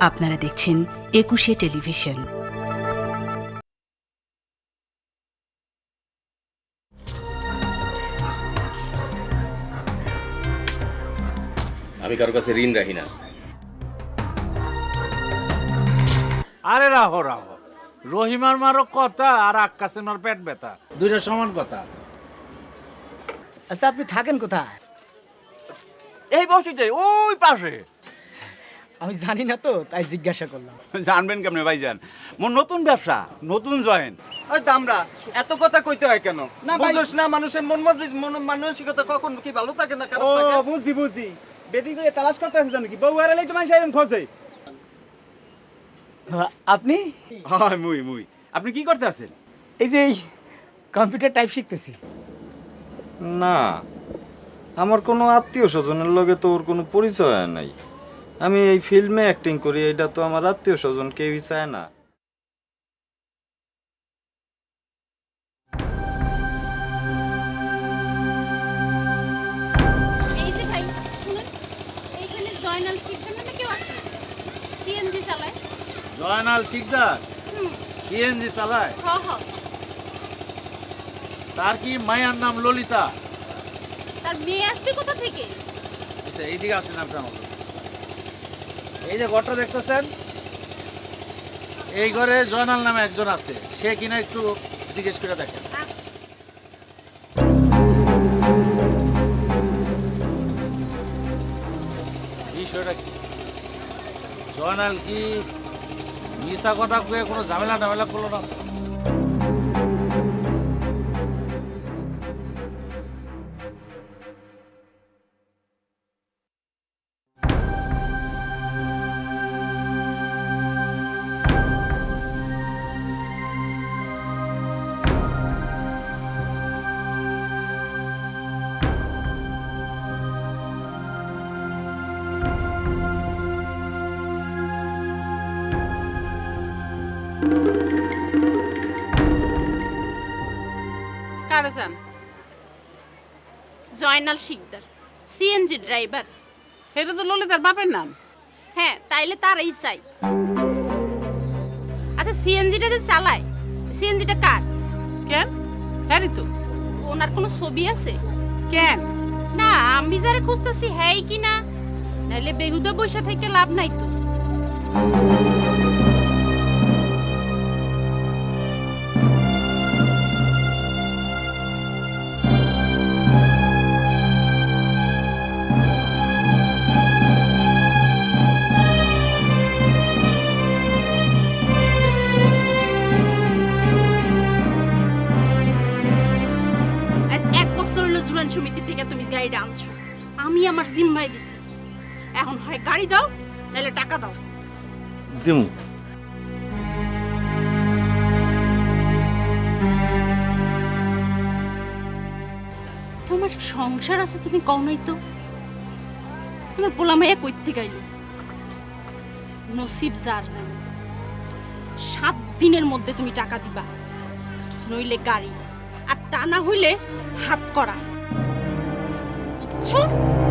আপনারা দেখছেন একুশে টেলিভিশন। আমি কারও কাছে ঋণ রাখি না। আরে রাহো রাহো। রহিমার মারও কথা আর আক্কাসের মার পেট ব্যথা। দুইটা সমান কথা। আচ্ছা আপনি থাকেন কোথায়? এই বসিতে ওই পাশে। আমি জানি না তো তাই জিজ্ঞাসা করলাম। জানবেন কেমনে ভাইজান? মোর নতুন ব্যবসা নতুন জয়েন। ওই দামরা এত কথা কইতে হয় কেন? না না ভাই- বুঝোস না মানুষের মন মজি- মানসিকতা কখন কি ভালো থাকে না খারাপ ও থাকে বুঝছি বুঝছি। বেদি করে তালাশ করতে আছে জানো কি? বউ হারালেই তো মানুষ এরকম খোঁজে। আপনি? হয় মুই মুই। আপনি কি করতে আছেন? এই যে এই কম্পিউটার টাইপ শিখতেছি। না আমার কোনো আত্মীয় স্বজনের লগে তো ওর কোনো পরিচয় নাই। আমি এই ফিল্মে অ্যাক্টিং করি এটা তো আমার আত্মীয় স্বজন কেউই চায় না। এই যে ভাই শুনুন এইখানে জয়নাল শিখবেন না কেউ আছে? সিএনজি চালায়। জয়নাল শিকদার? সিএনজি চালায়? হ হ। তার কি মায়ার নাম ললিতা? তার মেয়ে আসবে কোথা থেকে? আচ্ছা এইদিকে আসেন আপনার এই যে ঘরটা দেখতেছেন, এই ঘরে জয়নাল নামে একজন আছে। সে কিনা একটু জিজ্ঞেস করে দেখেন। বিষয়টা কি? জয়নাল কি মিশা কথা কয়ে কোনো ঝামেলা টামেলা করল না? কারে যান জয়নাল শিকদার সিএনজি ড্রাইভার এটা তো ললিতার বাপের নাম। হ্যাঁ তাইলে তারই চাই। আচ্ছা সিএনজিটা যে চালায় সিএনজিটা কার? কেন? হ্যারি তো। ওনার কোনো ছবি আছে? কেন? না আমি যারে খুঁজতেছি হ্যাঁ কি না নাইলে বেহুদা বৈশা থেকে লাভ নাই তো। গাড়িটা আনছো। আমি আমার জিম্মায় দিছি। এখন হয় গাড়ি দাও নাহলে টাকা দাও। দিমু। তোমার সংসার আছে তুমি কও নাই তো? তোমার পোলা মাইয়া কইতে গাইল নসিব যার যেমন সাত দিনের মধ্যে তুমি টাকা দিবা নইলে গাড়ি। আর টানা হইলে হাত করা। 什？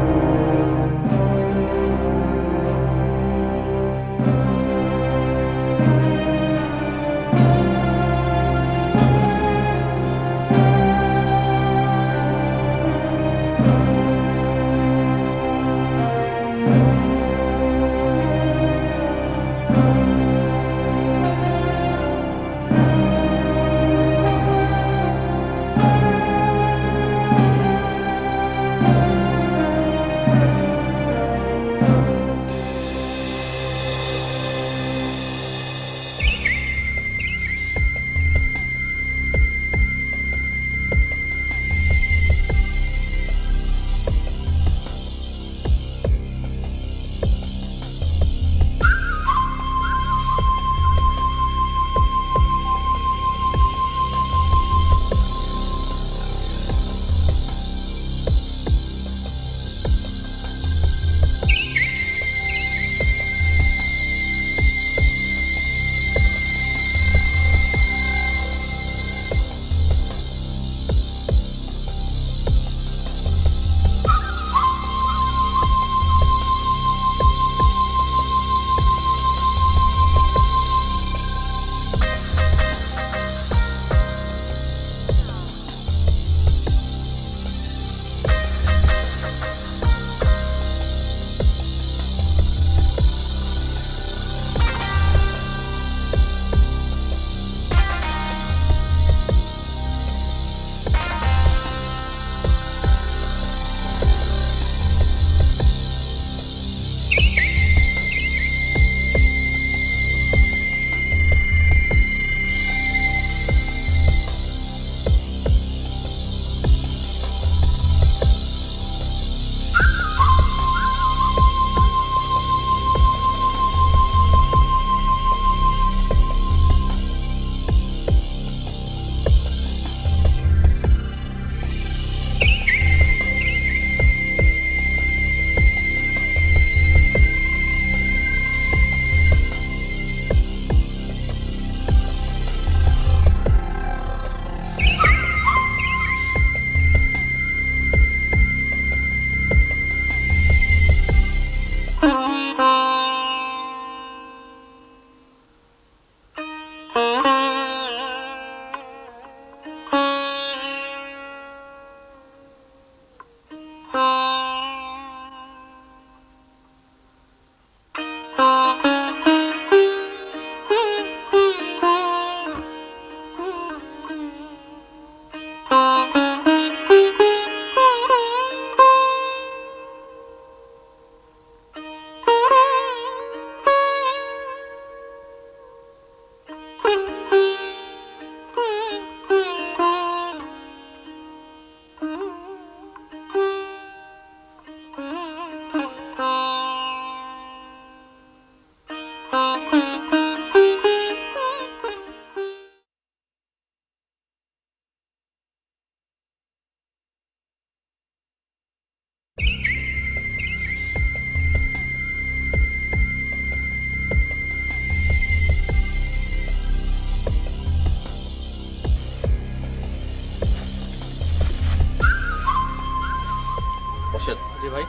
জি ভাই।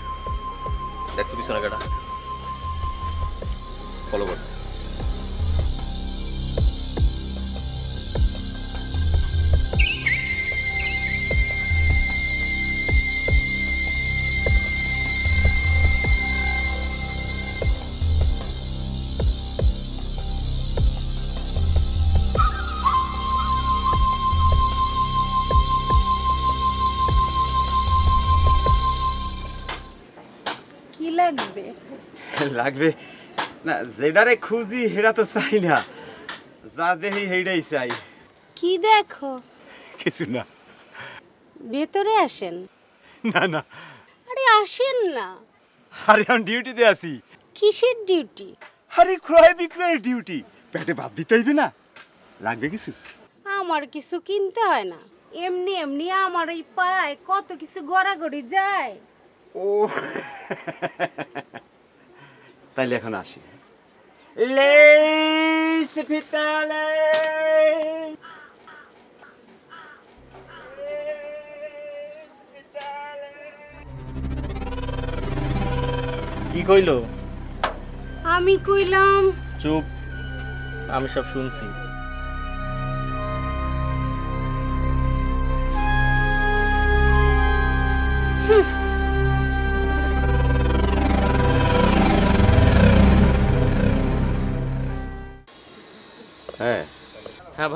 দেখ তুমি পিছনে কাটা। ফলো করো। লাগবে। না যেটারে খুঁজি হেটা তো চাই না। যা দেখি হেইটাই চাই। কি দেখো? কিছু না। ভেতরে আসেন। না না। আরে আসেন না। আরে আমি ডিউটিতে আছি। কিসের ডিউটি? আরে ক্রয় বিক্রয়ের ডিউটি। পেটে ভাত দিতে হইবে না। লাগবে কিছু? আমার কিছু কিনতে হয় না। এমনি এমনি আমার এই পায় কত কিছু গড়াগড়ি যায়। ও তাইলে এখন আসি। কি কইলো? আমি কইলাম চুপ। আমি সব শুনছি।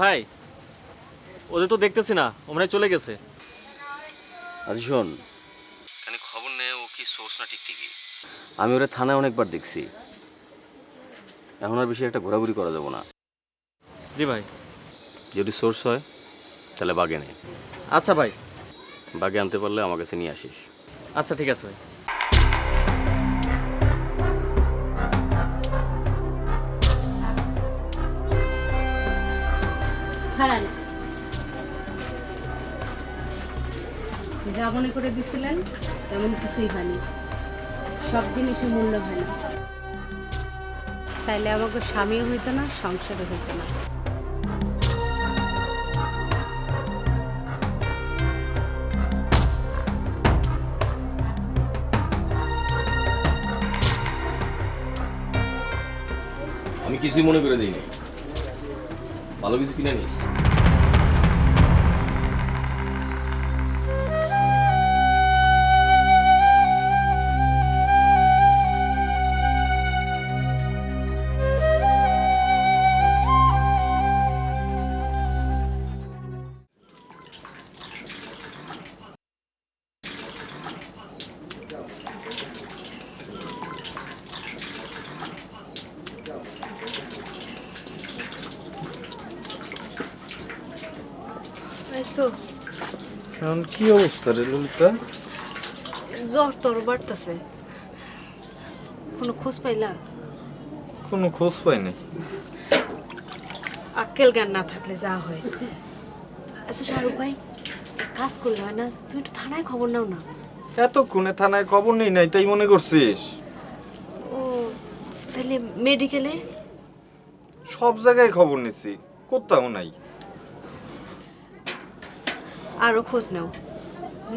ভাই ওদের তো দেখতেছি না ও মনে হয় চলে গেছে। আচ্ছা শোন। খালি খবর নে ও কি সোর্স না টিকটিকি আমি ওরা থানায় অনেকবার দেখছি। এখন আর বেশি একটা ঘোরাঘুরি করা যাব না। জি ভাই। যদি সোর্স হয় তাহলে বাগে নে। আচ্ছা ভাই। বাগে আনতে পারলে আমার কাছে নিয়ে আসিস। আচ্ছা ঠিক আছে ভাই। মনে করে দিছিলেন, তেমন কিছুই হয়নি। সব জিনিসের মূল্য হয় না তাইলে আমাকে স্বামীও হইতো না, সংসারও হইতো না। আমি কিছুই মনে করে দিই নাই ভালো কিছু কিনে নিস এখন কি অবস্থা রে ললিতা? জ্বর তোর বাড়তেছে। কোনো খোঁজ পাইলা? কোনো খোঁজ পাইনি। আক্কেল জ্ঞান না থাকলে যা হয়। আচ্ছা শাহরুখ ভাই কাজ করলে হয় না? তুমি একটু থানায় খবর নাও না। এতক্ষণে থানায় খবর নেই নাই তাই মনে করছিস? ও তাহলে মেডিকেলে সব জায়গায় খবর নিছি কোথাও নাই। আরও খোঁজ নাও।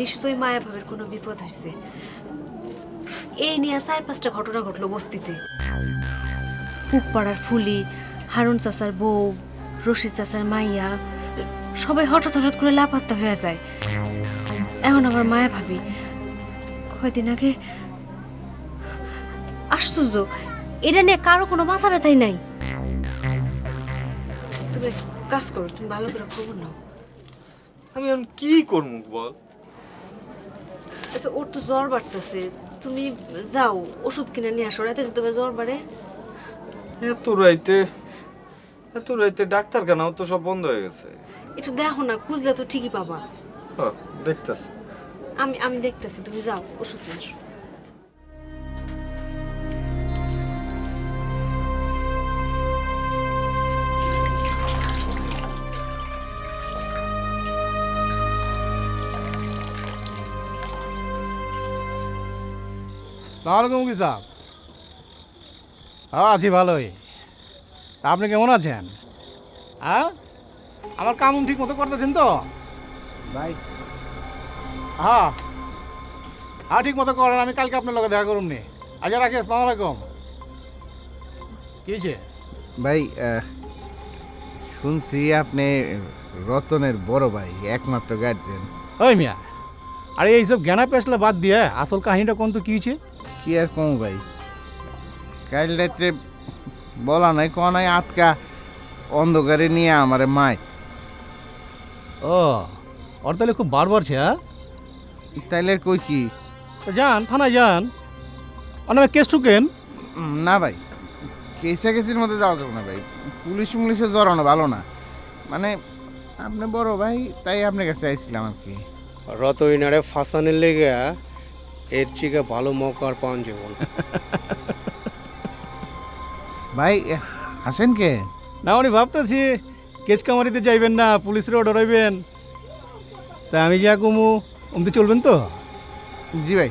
নিশ্চয়ই মায়া ভাবের কোনো বিপদ হয়েছে এই নিয়ে চার পাঁচটা ঘটনা ঘটলো বস্তিতে। পুক পুকপাড়ার ফুলি, হারুন চাচার বউ রশিদ চাচার মাইয়া, সবাই হঠাৎ হঠাৎ করে লাপাত্তা হয়ে যায়। এখন আবার মায়া ভাবি কয়দিন আগে? আশ্চর্য, এটা নিয়ে কারও কোনো মাথা ব্যথাই নাই। তুমি কাজ করো, তুমি ভালো করে খবর নাও। আমি এখন কি করব বল? আচ্ছা ওর তো জ্বর বাড়তেছে। তুমি যাও ওষুধ কিনে নিয়ে আসো। রাতে যদি জ্বর বাড়ে। এত রাইতে এত রাইতে ডাক্তারখানাও তো সব বন্ধ হয়ে গেছে। একটু দেখো না খুঁজলে তো ঠিকই পাবা। দেখতেছি। আমি আমি দেখতেছি তুমি যাও ওষুধ নিয়ে আসো। সালামালাইকুম কি সাহেব? হ্যাঁ আছি ভালোই। তা আপনি কেমন আছেন? হ্যাঁ আমার কাম ঠিক মতো করতেছেন তো? ভাই। হ্যাঁ হ্যাঁ ঠিক মতো করেন আমি কালকে আপনার লগে দেখা করুন নি আচ্ছা রাখি আসসালামু আলাইকুম। কি হয়েছে? ভাই শুনছি আপনি রতনের বড় ভাই একমাত্র গার্জেন ওই মিয়া আরে এইসব জ্ঞানা পেছলা বাদ দিয়ে আসল কাহিনীটা কোন তো কী হয়েছে? কি আর কম ভাই? কাল রাত্রে বলা নাই ক নাই আটকা অন্ধকারে নিয়ে আমারে মায়। ও ওর তাহলে খুব বারবার ছে হ্যাঁ? তাইলে কই কি? তো যান থানায় যান। অনেক কেস ঠুকেন? না ভাই কেসা কেসির মধ্যে যাওয়া যাবে না ভাই। পুলিশ মুলিশে জড়ানো ভালো না। মানে আপনি বড় ভাই তাই আপনার কাছে আইছিলাম আর কি। রতইনারে ফাঁসানের লেগে এর থেকে ভালো মৌকা আর পাওয়া যাবে না ভাই হাসেন কে? না উনি ভাবতেছি কেস কামারিতে যাইবেন না পুলিশেরও ডরাইবেন তা আমি যা কমু অমতে চলবেন তো? জি ভাই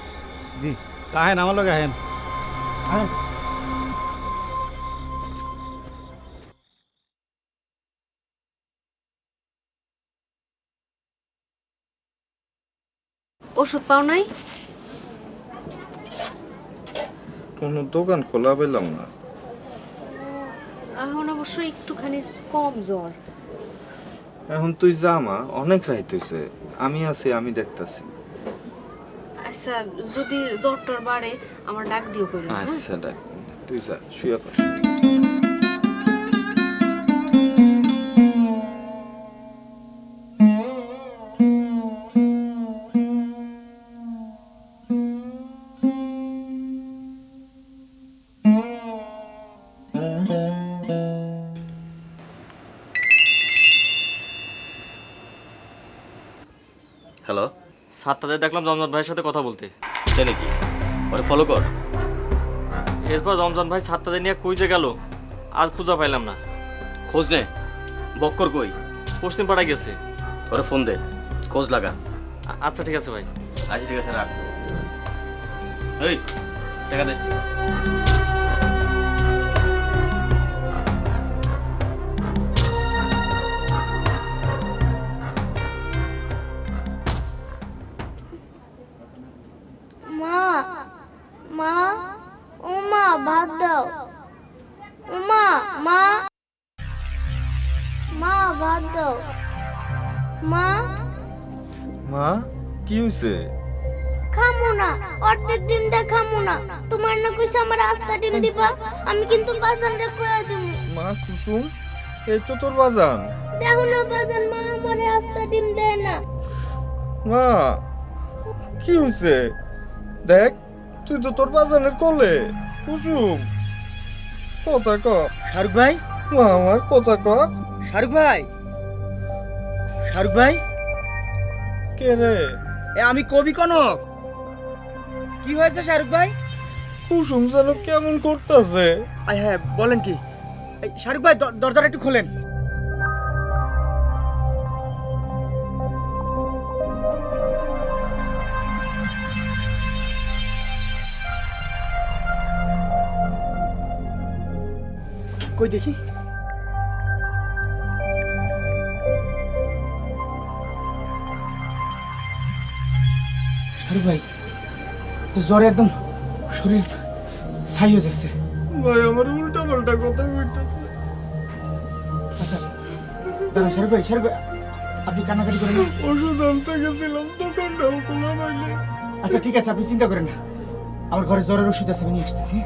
জি। তা আহেন আমার লোক আহেন। আহেন। ওষুধ পাও নাই? কোনো দোকান খোলা পেলাম না। এখন অবশ্য একটুখানি কম জ্বর। এখন তুই যা মা অনেক রাইত হইছে। আমি আছি আমি দেখতাছি। আচ্ছা যদি জ্বরটর বাড়ে আমার ডাক দিও করি আচ্ছা ডাক তুই যা শুয়ে পড়। হ্যালো সাতটাতে দেখলাম রমজান ভাইয়ের সাথে কথা বলতে। তাই নাকি ওরে ফলো কর। এরপর রমজান ভাই সাতটাতে নিয়ে যে গেল আজ খুঁজা পাইলাম না। খোঁজ নে। বক্কর কই? পশ্চিম পাড়ায় গেছে। ওরে ফোন দে খোঁজ লাগা। আচ্ছা ঠিক আছে ভাই। আচ্ছা ঠিক আছে রাখ। এই টাকা দে। হইছে? খামু না অর্ধেক ডিম দে খামু না। তোমার না কইছে আমার আস্তা ডিম দিবা আমি কিন্তু বাজান রে কইয়া দিমু। মা কুসুম এই তো তোর বাজান। দেখো না বাজান মা আমারে আস্তা ডিম দেয় না। মা কি হইছে? দেখ তুই তো তোর বাজানের কোলে কুসুম। কথা ক। শাহরুখ ভাই? মা আমার কথা ক। শাহরুখ ভাই? শাহরুখ ভাই? কে রে? এ আমি কবি কনক। কি হয়েছে শাহরুখ ভাই? কুসুম যেন কেমন করতেছে। হ্যাঁ বলেন কি। এই, শাহরুখ ভাই দ- দরজাটা একটু খোলেন। কই দেখি? শাহরুখ ভাই তো জ্বরে একদম শরীর ছাই হয়ে যাচ্ছে। ভাই আমার উল্টা পাল্টা কথা কইতেছে। আচ্ছা দাঁড়ান ভাই ভাই আপনি কান্নাকাটি করেন না। ওষুধ আনতে গেছিলাম দোকানটাও খোলা পাইলে আচ্ছা ঠিক আছে আপনি চিন্তা করেন না। আমার ঘরে জ্বরের ওষুধ আছে আমি নিয়ে আসতেছি।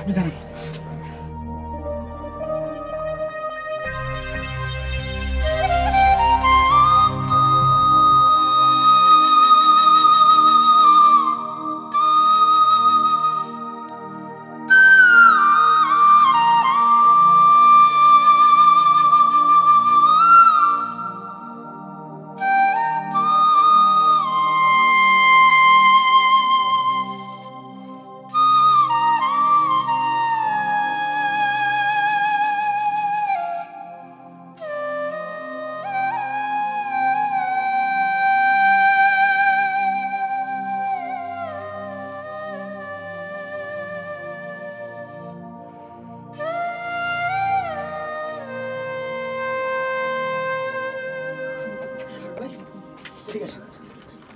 আপনি দাঁড়ান।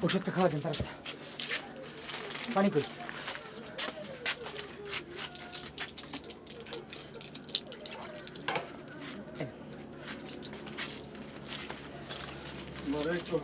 ওষুধটা খাওয়া দেন তাড়াতাড়ি। পানি কই মরে একটু